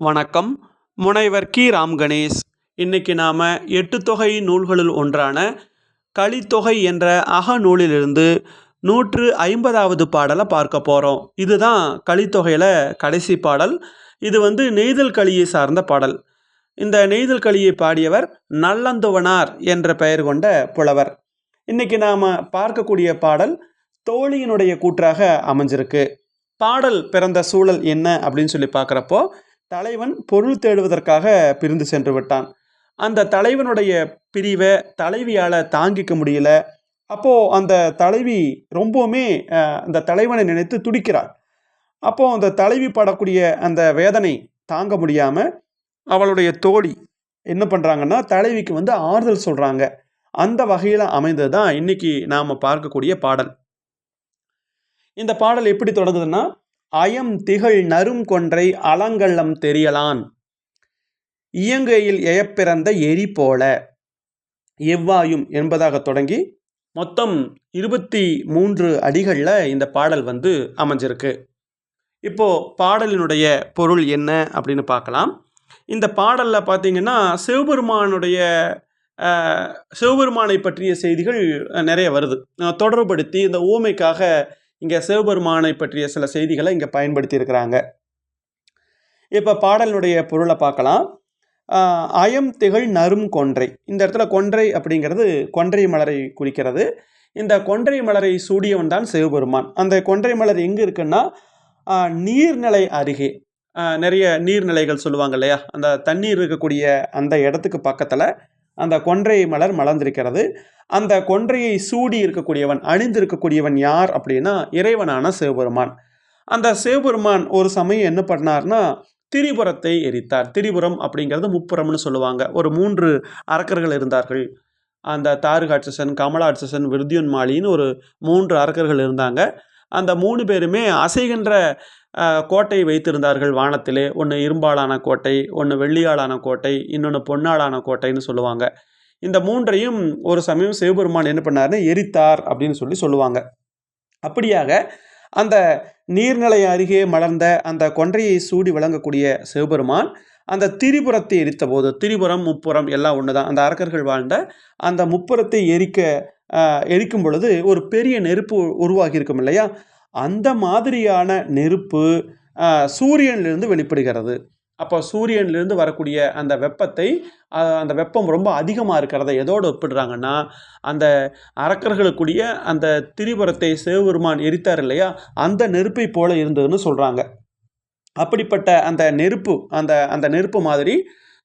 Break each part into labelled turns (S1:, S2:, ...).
S1: வணக்கம். முனைவர் கி. ராம் கணேஷ் இன்னைக்கு நாம் எட்டு தொகை நூல்களுள் ஒன்றான கலித்தொகை என்ற அகநூலிலிருந்து நூற்று ஐம்பதாவது பாடலை பார்க்க போகிறோம் இதுதான் கலித்தொகையில் கடைசி பாடல். இது வந்து நெய்தல் களியை சார்ந்த பாடல். இந்த நெய்தல் களியை பாடியவர் நல்லந்துவனார் என்ற பெயர் கொண்ட புலவர். இன்னைக்கு நாம் பார்க்கக்கூடிய பாடல் தோழியினுடைய கூற்றாக அமைஞ்சிருக்கு. பாடல் பிறந்த சூழல் என்ன அப்படின்னு சொல்லி பார்க்குறப்போ தலைவன் பொருள் தேடுவதற்காக பிரிந்து சென்று விட்டான். அந்த தலைவனுடைய பிரிவை தலைவியால் தாங்கிக்க முடியல. அப்போது அந்த தலைவி ரொம்பவுமே அந்த தலைவனை நினைத்து துடிக்கிறாள். அப்போது அந்த தலைவி படக்கூடிய அந்த வேதனை தாங்க முடியாமல் அவளுடைய தோழி என்ன பண்ணுறாங்கன்னா தலைவிக்கு வந்து ஆறுதல் சொல்கிறாங்க அந்த வகையில் அமைந்தது தான் இன்றைக்கி நாம் பார்க்கக்கூடிய பாடல். இந்த பாடல் எப்படி தொடங்குதுன்னா அயம் திகழ் நரும் கொன்றை அலங்கள்ளம் தெரியலான். இயங்கையில் எயப்பிறந்த எரி போல. எவ்வாயும் என்பதாக தொடங்கி மொத்தம் இருபத்தி மூன்று அடிகளில் இந்த பாடல் வந்து அமைஞ்சிருக்கு. இப்போ பாடலினுடைய பொருள் என்ன அப்படின்னு பார்க்கலாம். இந்த பாடலில் பார்த்தீங்கன்னா சிவபெருமானுடைய சிவபெருமானை பற்றிய செய்திகள் நிறைய வருது. தொடர்புபடுத்தி இந்த ஊமைக்காக இங்கே சிவபெருமானை பற்றிய சில செய்திகளை இங்கே பயன்படுத்தியிருக்கிறாங்க. இப்போ பாடலுடைய பொருளை பார்க்கலாம். அயம் திகழ் நரும் கொன்றை. இந்த இடத்துல கொன்றை அப்படிங்கிறது கொன்றை மலரை குறிக்கிறது. இந்த கொன்றை மலரை சூடியவன் தான் சிவபெருமான். அந்த கொன்றை மலர் எங்கே இருக்குன்னா நீர்நிலை அருகே. நிறைய நீர்நிலைகள் சொல்லுவாங்க இல்லையா? அந்த தண்ணீர் இருக்கக்கூடிய அந்த இடத்துக்கு பக்கத்தில் அந்த கொன்றை மலர் மலர்ந்திருக்கிறது. அந்த கொன்றையை சூடி இருக்கக்கூடியவன் அணிந்திருக்கக்கூடியவன் யார் அப்படின்னா இறைவனான சிவபெருமான். அந்த சிவபெருமான் ஒரு சமயம் என்ன பண்ணார்னா திரிபுரத்தை எரித்தார். திரிபுரம் அப்படிங்கிறது முப்புறம்னு சொல்லுவாங்க. ஒரு மூன்று அரக்கர்கள் இருந்தார்கள். அந்த தாருகாட்சசன் கமலாட்சசன் விருத்தியுன்மாலின்னு ஒரு மூன்று அரக்கர்கள் இருந்தாங்க. அந்த மூணு பேருமே அசைகின்ற கோட்டை வைத்திருந்தார்கள் வானத்திலே. ஒன்று இரும்பாலான கோட்டை ஒன்று வெள்ளியாலான கோட்டை இன்னொன்று பொன்னாலான கோட்டைன்னு சொல்லுவாங்க. இந்த மூன்றையும் ஒரு சமயம் சிவபெருமான் என்ன பண்ணாருன்னு எரித்தார் அப்படின்னு சொல்லி சொல்லுவாங்க. அப்படியாக அந்த நீர்நிலை அருகே மலர்ந்த அந்த கொன்றையை சூடி விளங்கக்கூடிய சிவபெருமான் அந்த திரிபுரத்தை எரித்த போது திரிபுரம் முப்புறம் எல்லாம் ஒன்று தான் அந்த அரக்கர்கள் வாழ்ந்த அந்த முப்புறத்தை எரிக்க எரிக்கும் பொழுது ஒரு பெரிய நெருப்பு உருவாகி இருக்கும் இல்லையா? அந்த மாதிரியான நெருப்பு ஆஹ், சூரியனிலிருந்து வெளிப்படுகிறது. அப்போ சூரியன்லேருந்து வரக்கூடிய அந்த வெப்பத்தை அந்த வெப்பம் ரொம்ப அதிகமாக இருக்கிறத எதோடு ஒப்பிடுறாங்கன்னா அந்த அரக்கர்களுக்குரிய அந்த திரிபுரத்தை சிவபெருமான் எரித்தார் இல்லையா அந்த நெருப்பை போல இருந்ததுன்னு சொல்கிறாங்க அப்படிப்பட்ட அந்த நெருப்பு அந்த அந்த நெருப்பு மாதிரி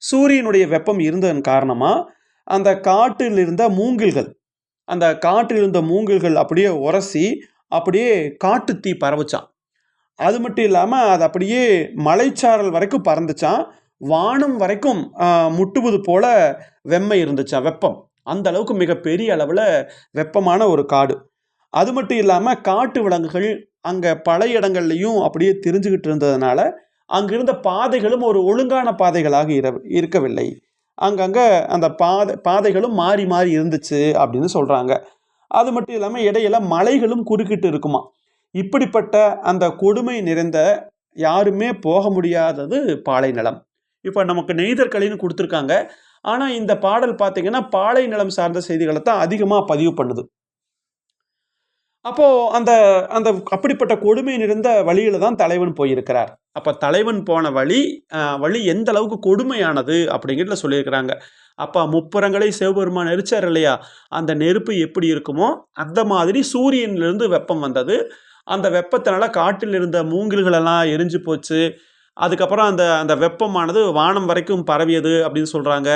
S1: சூரியனுடைய வெப்பம் இருந்ததன் காரணமாக அந்த காட்டில் இருந்த மூங்கில்கள் அந்த காட்டில் இருந்த மூங்கில்கள் அப்படியே உரசி அப்படியே காட்டுத்தீ பரவுச்சான். அது மட்டும் இல்லாமல் அது அப்படியே மலைச்சாரல் வரைக்கும் பறந்துச்சான். வானம் வரைக்கும் முட்டுவது போல வெம்மை இருந்துச்சான் வெப்பம். அந்த அளவுக்கு மிகப்பெரிய அளவில் வெப்பமான ஒரு காடு. அது மட்டும் இல்லாமல் காட்டு விலங்குகள் அங்கே பல இடங்கள்லையும் அப்படியே தெரிஞ்சுக்கிட்டு இருந்ததுனால அங்கிருந்த பாதைகளும் ஒரு ஒழுங்கான பாதைகளாக இர இருக்கவில்லை. அங்கங்கே அந்த பாதை பாதைகளும் மாறி மாறி இருந்துச்சு அப்படின்னு சொல்கிறாங்க அது மட்டும் இல்லாமல் இடையில மலைகளும் குறுக்கிட்டு இருக்குமா? இப்படிப்பட்ட அந்த கொடுமை நிறைந்த யாருமே போக முடியாதது பாலை நிலம். இப்போ நமக்கு நெய்தற்களின்னு கொடுத்துருக்காங்க. ஆனால் இந்த பாடல் பார்த்தீங்கன்னா பாலை நிலம் சார்ந்த செய்திகளை தான் அதிகமாக பதிவு பண்ணுது. அப்போது அந்த அந்த அப்படிப்பட்ட கொடுமை நிறைந்த வழியில் தான் தலைவன் போயிருக்கிறார். அப்போ தலைவன் போன வழி வழி எந்த அளவுக்கு கொடுமையானது அப்படிங்கிறத சொல்லியிருக்கிறாங்க. அப்போ முப்புறங்களை சிவபெருமான் எரிச்சார் இல்லையா? அந்த நெருப்பு எப்படி இருக்குமோ அந்த மாதிரி சூரியனிலிருந்து வெப்பம் வந்தது. அந்த வெப்பத்தினால காட்டில் இருந்த மூங்கில்களெல்லாம் எரிஞ்சு போச்சு. அதுக்கப்புறம் அந்த அந்த வெப்பமானது வானம் வரைக்கும் பரவியது அப்படின்னு சொல்கிறாங்க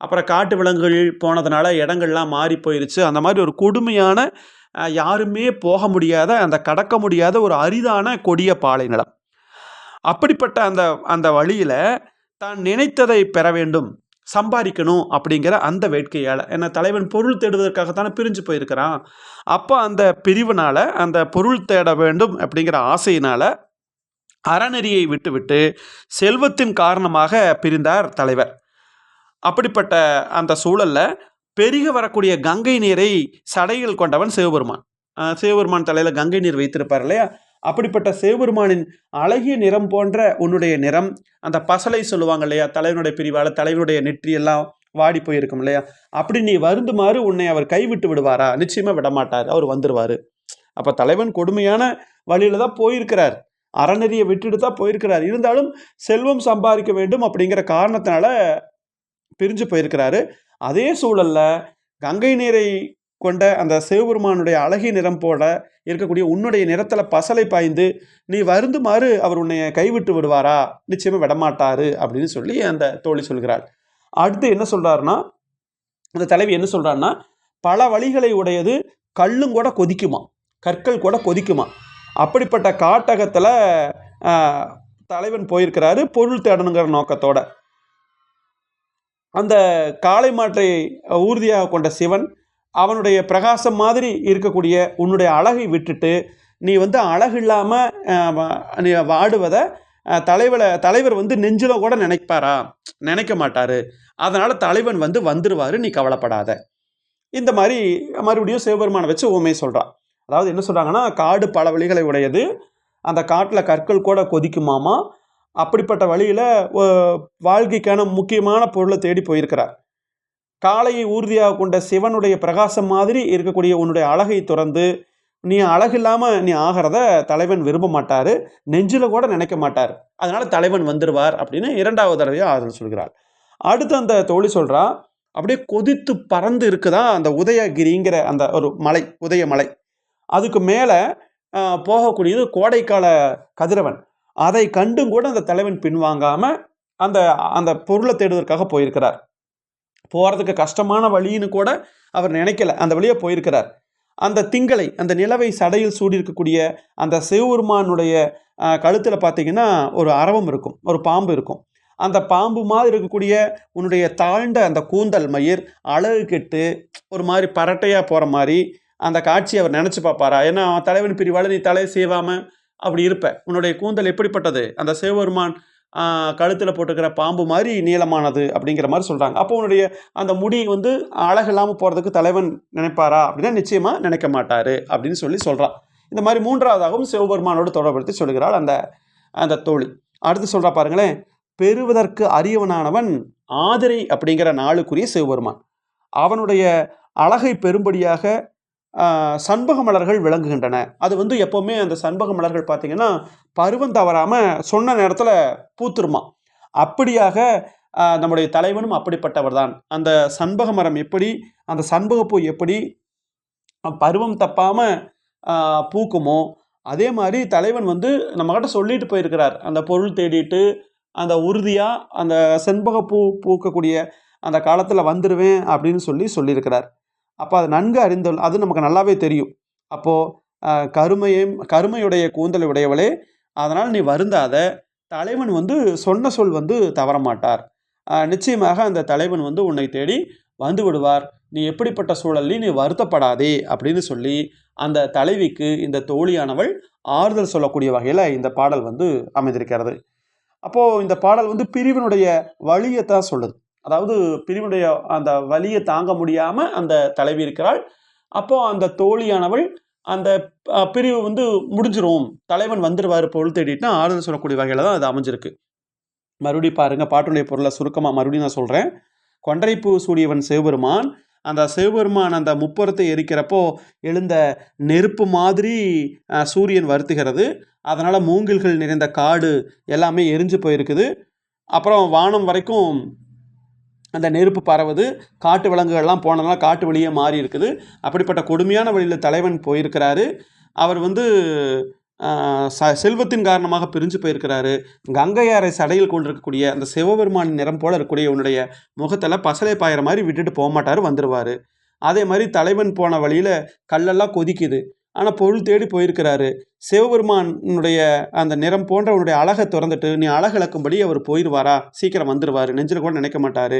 S1: அப்புறம் காட்டு விலங்குகள் போனதுனால இடங்கள்லாம் மாறி போயிருச்சு. அந்த மாதிரி ஒரு கொடுமையான யாருமே போக முடியாத அந்த கடக்க முடியாத ஒரு அரிதான கொடிய பாலை நிலம். அப்படிப்பட்ட அந்த அந்த வழியில் தான் நினைத்ததை பெற வேண்டும் சம்பாதிக்கணும் அப்படிங்கிற அந்த வேட்கையால். ஏன்னா தலைவன் பொருள் தேடுவதற்காகத்தானே பிரிஞ்சு போயிருக்கிறான். அப்போ அந்த பிரிவினால் அந்த பொருள் தேட வேண்டும் அப்படிங்கிற ஆசையினால் அறநெறியை விட்டுவிட்டு செல்வத்தின் காரணமாக பிரிந்தார் தலைவர். அப்படிப்பட்ட அந்த சூழல்ல பெருக வரக்கூடிய கங்கை நீரை சடையில் கொண்டவன் சிவபெருமான். சிவபெருமான் தலையில் கங்கை நீர் வைத்திருப்பார் இல்லையா? அப்படிப்பட்ட சிவபெருமானின் அழகிய நிறம் போன்ற உன்னுடைய நிறம் அந்த பசலை சொல்லுவாங்க இல்லையா? தலைவனுடைய பிரிவால் தலைவனுடைய நெற்றி எல்லாம் வாடி போயிருக்கும் இல்லையா? அப்படி நீ வருந்துமாறு உன்னை அவர் கைவிட்டு விடுவாரா? நிச்சயமாக விடமாட்டார். அவர் வந்துடுவார் அப்போ தலைவன் கொடுமையான வழியில் தான் போயிருக்கிறார். அறநெறியை விட்டுட்டு தான் போயிருக்கிறார். இருந்தாலும் செல்வம் சம்பாதிக்க வேண்டும் அப்படிங்கிற காரணத்தினால பிரிஞ்சு போயிருக்கிறாரு. அதே சூழலில் கங்கை நீரை கொண்ட அந்த சிவபெருமானுடைய அழகிய நிறம் போல இருக்கக்கூடிய உன்னுடைய நிறத்தில் பசலை பாய்ந்து நீ வருந்துமாறு அவர் உன்னை கைவிட்டு விடுவாரா? நிச்சயமாக விடமாட்டாரு அப்படின்னு சொல்லி அந்த தோழி சொல்கிறாள். அடுத்து என்ன சொல்கிறாருன்னா அந்த தலைவி என்ன சொல்கிறான்னா பல வழிகளை உடையது கல்லும் கூட கொதிக்குமா? கற்கள் கூட கொதிக்குமா? அப்படிப்பட்ட காட்டகத்தில் தலைவன் போயிருக்கிறாரு பொருள் தேடணுங்கிற நோக்கத்தோட. அந்த காளை மாற்றை ஊர்தியாக கொண்ட சிவன் அவனுடைய பிரகாசம் மாதிரி இருக்கக்கூடிய உன்னுடைய அழகை விட்டுட்டு நீ வந்து அழகு இல்லாமல் நீ வாடுவதை அஹ், தலைவரை தலைவர் வந்து நெஞ்சில கூட நினைப்பாரா? நினைக்க மாட்டார். அதனால் தலைவன் வந்து வந்துடுவார் நீ கவலைப்படாத. இந்த மாதிரி மறுபடியும் சிவபெருமானை வச்சு ஓமை சொல்கிறான் அதாவது என்ன சொல்கிறாங்கன்னா காடு பல வழிகளை உடையது. அந்த காட்டில் கற்கள் கூட கொதிக்குமாமா? அப்படிப்பட்ட வழியில் வாழ்க்கைக்கான முக்கியமான பொருளை தேடி போயிருக்கிறார். காளையை ஊர்தியாக கொண்ட சிவனுடைய பிரகாசம் மாதிரி இருக்கக்கூடிய உன்னுடைய அழகை துறந்து நீ அழகில்லாமல் நீ ஆகிறத தலைவன் விரும்ப மாட்டார் நெஞ்சில் கூட நினைக்க மாட்டார். அதனால் தலைவன் வந்துடுவார் அப்படின்னு இரண்டாவது தடவையாக ஆறுதல் சொல்கிறார் அடுத்து அந்த தோழி சொல்கிறா அப்படியே கொதித்து பறந்து இருக்குதா அந்த உதயகிரிங்கிற அந்த ஒரு மலை உதய மலை அதுக்கு மேலே போகக்கூடியது கோடைக்கால கதிரவன். அதை கண்டும் கூட அந்த தலைவன் பின்வாங்காமல் அந்த அந்த பொருளை தேடுவதற்காக போயிருக்கிறார். போகிறதுக்கு கஷ்டமான வழின்னு கூட அவர் நினைக்கல. அந்த வழியாக போயிருக்கிறார். அந்த திங்களை அந்த நிலவை சடையில் சூடியிருக்கக்கூடிய அந்த சிவபெருமானுடைய கழுத்தில் பார்த்தீங்கன்னா ஒரு அரவம் இருக்கும். ஒரு பாம்பு இருக்கும். அந்த பாம்பு மாதிரி இருக்கக்கூடிய உன்னுடைய தாழ்ந்த அந்த கூந்தல் மயிர் அழகு கெட்டு ஒரு மாதிரி பரட்டையாக போகிற மாதிரி அந்த காட்சி அவர் நினச்சி பார்ப்பாரா? ஏன்னா அவன் தலைவன் பிரிவால் நீ தலை செய்வாமல் அப்படி இருப்ப உன்னுடைய கூந்தல் எப்படிப்பட்டது? அந்த சிவபெருமான் கழுத்தில் போட்டுக்கிற பாம்பு மாதிரி நீளமானது அப்படிங்கிற மாதிரி சொல்கிறாங்க அப்போ உன்னுடைய அந்த முடி வந்து அழகு இல்லாமல் போகிறதுக்கு தலைவன் நினைப்பாரா? அப்படின்னா நிச்சயமாக நினைக்க மாட்டார் அப்படின்னு சொல்லி சொல்கிறான் இந்த மாதிரி மூன்றாவதாகவும் சிவபெருமானோடு தொடர்படுத்தி சொல்கிறாள் அந்த அந்த தோழி. அடுத்து சொல்கிறா பாருங்களேன். பெறுவதற்கு அரியவனானவன் ஆதிரை அப்படிங்கிற நாளுக்குரிய சிவபெருமான். அவனுடைய அழகை பெரும்படியாக சண்பக மலர்கள் விளங்குகின்றன. அது வந்து எப்போவுமே அந்த சண்பக மலர்கள் பார்த்திங்கன்னா பருவம் தவறாமல் சொன்ன நேரத்தில் பூத்துருமா. அப்படியாக நம்முடைய தலைவனும் அப்படிப்பட்டவர் தான். அந்த சண்பக மரம் எப்படி அந்த சண்பகப்பூ எப்படி பருவம் தப்பாமல் பூக்குமோ அதே மாதிரி தலைவன் வந்து நம்மக்கிட்ட சொல்லிட்டு போயிருக்கிறார். அந்த பொருள் தேடிட்டு அந்த உறுதியாக அந்த செண்பகப்பூ பூக்கக்கூடிய அந்த காலத்தில் வந்துடுவேன் அப்படின்னு சொல்லி சொல்லியிருக்கிறார். அப்போ அது நன்கு அறிந்த அது நமக்கு நல்லாவே தெரியும். அப்போது கருமையும் கருமையுடைய கூந்தலை உடையவளே அதனால் நீ வருந்தாத. தலைவன் வந்து சொன்ன சொல் வந்து தவற மாட்டார் நிச்சயமாக அந்த தலைவன் வந்து உன்னை தேடி வந்து விடுவார். நீ எப்படிப்பட்ட சூழலில் நீ வருத்தப்படாதே அப்படின்னு சொல்லி அந்த தலைவிக்கு இந்த தோழியானவள் ஆறுதல் சொல்லக்கூடிய வகையில் இந்த பாடல் வந்து அமைந்திருக்கிறது. அப்போது இந்த பாடல் வந்து பிரிவினுடைய வழியை தான் சொல்லுது. அதாவது பிரிவினுடைய அந்த வலியை தாங்க முடியாமல் அந்த தலைவி இருக்கிறாள். அப்போது அந்த தோழியானவள் அந்த பிரிவு வந்து முடிஞ்சிரும். தலைவன் வந்துடுவார் பொருள் தேடிட்டுனா ஆறுதல் சொல்லக்கூடிய வகையில் தான் அது அமைஞ்சிருக்கு. மறுபடியும் பாருங்க பாட்டுடைய பொருளை சுருக்கமாக மறுபடியும் நான் சொல்கிறேன் கொன்றைப்பூ சூடியவன் சிவபெருமான் அந்த சிவபெருமான் அந்த முப்புறத்தை எரிக்கிறப்போ எழுந்த நெருப்பு மாதிரி சூரியன் வருத்துகிறது. அதனால் மூங்கில்கள் நிறைந்த காடு எல்லாமே எரிஞ்சு போயிருக்குது. அப்புறம் வானம் வரைக்கும் அந்த நெருப்பு பரவுது காட்டு விலங்குகள்லாம் போனதுனால காட்டு வழியே மாறி இருக்குது. அப்படிப்பட்ட கொடுமையான வழியில் தலைவன் போயிருக்கிறாரு. அவர் வந்து ச செல்வத்தின் காரணமாக பிரிஞ்சு போயிருக்கிறாரு. கங்கையாரை சடையில் கொண்டிருக்கக்கூடிய அந்த சிவபெருமானின் நிறம் போல இருக்கக்கூடிய உன்னுடைய முகத்தில் பசலை பாயிற மாதிரி விட்டுட்டு போக மாட்டார் வந்துடுவார் அதே மாதிரி தலைவன் போன வழியில் கல்லெல்லாம் கொதிக்குது. ஆனால் பொருள் தேடி போயிருக்கிறாரு. சிவபெருமானுடைய அந்த நிறம் போன்ற உன்னுடைய அழகை திறந்துட்டு நீ அழகிழக்கும்படி அவர் போயிடுவாரா சீக்கிரம் வந்துடுவார் நெஞ்சில் கூட நினைக்க மாட்டார்.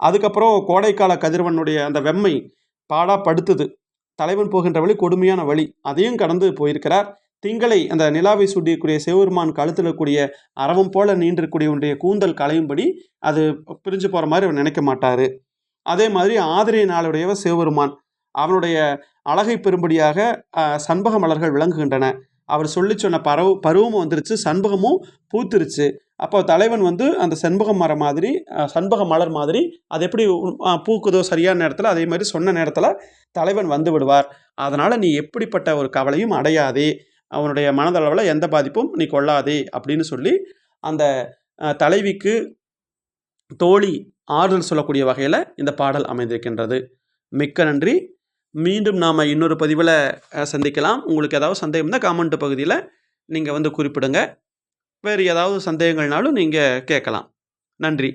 S1: அதுக்கப்புறம் கோடைக்கால கதிரவனுடைய அந்த வெம்மை பாடா படுத்துது. தலைவன் போகின்ற வழி கொடுமையான வழி. அதையும் கடந்து போயிருக்கிறார். திங்களை அந்த நிலாவை சுட்டியக்கூடிய சிவபெருமான் கழுத்தில் இருக்கக்கூடிய அரவம் போல நீண்டிருக்கக்கூடிய உன்னுடைய கூந்தல் களையும்படி அது பிரிஞ்சு போகிற மாதிரி அவர் நினைக்க மாட்டார். அதே மாதிரி ஆதிரை நாளுடையவர் சிவபெருமான். அவனுடைய அழகை பெறும்படியாக சண்பக மலர்கள் விளங்குகின்றன. அவர் சொல்லி சொன்ன பரவு பருவமும் வந்துருச்சு சண்பகமும் பூத்துருச்சு. அப்போ தலைவன் வந்து அந்த செண்பகம் மரம் மாதிரி சண்பக மலர் மாதிரி அது எப்படி பூக்குதோ சரியான நேரத்தில் அதே மாதிரி சொன்ன நேரத்தில் தலைவன் வந்து விடுவார். அதனால் நீ எப்படிப்பட்ட ஒரு கவலையும் அடையாதே அவனுடைய மனதளவில் எந்த பாதிப்பும் நீ கொள்ளாதே அப்படின்னு சொல்லி அந்த தலைவிக்கு தோழி ஆறுதல் சொல்லக்கூடிய வகையில் இந்த பாடல் அமைந்திருக்கின்றது. மிக்க நன்றி. மீண்டும் நாம் இன்னொரு பதிவில் சந்திக்கலாம். உங்களுக்கு ஏதாவது சந்தேகம் இருந்தால் காமெண்ட் பகுதியில் நீங்கள் வந்து குறிப்பிடுங்க. வேறு ஏதாவது சந்தேகங்கள்னாலும் நீங்கள் கேட்கலாம். நன்றி.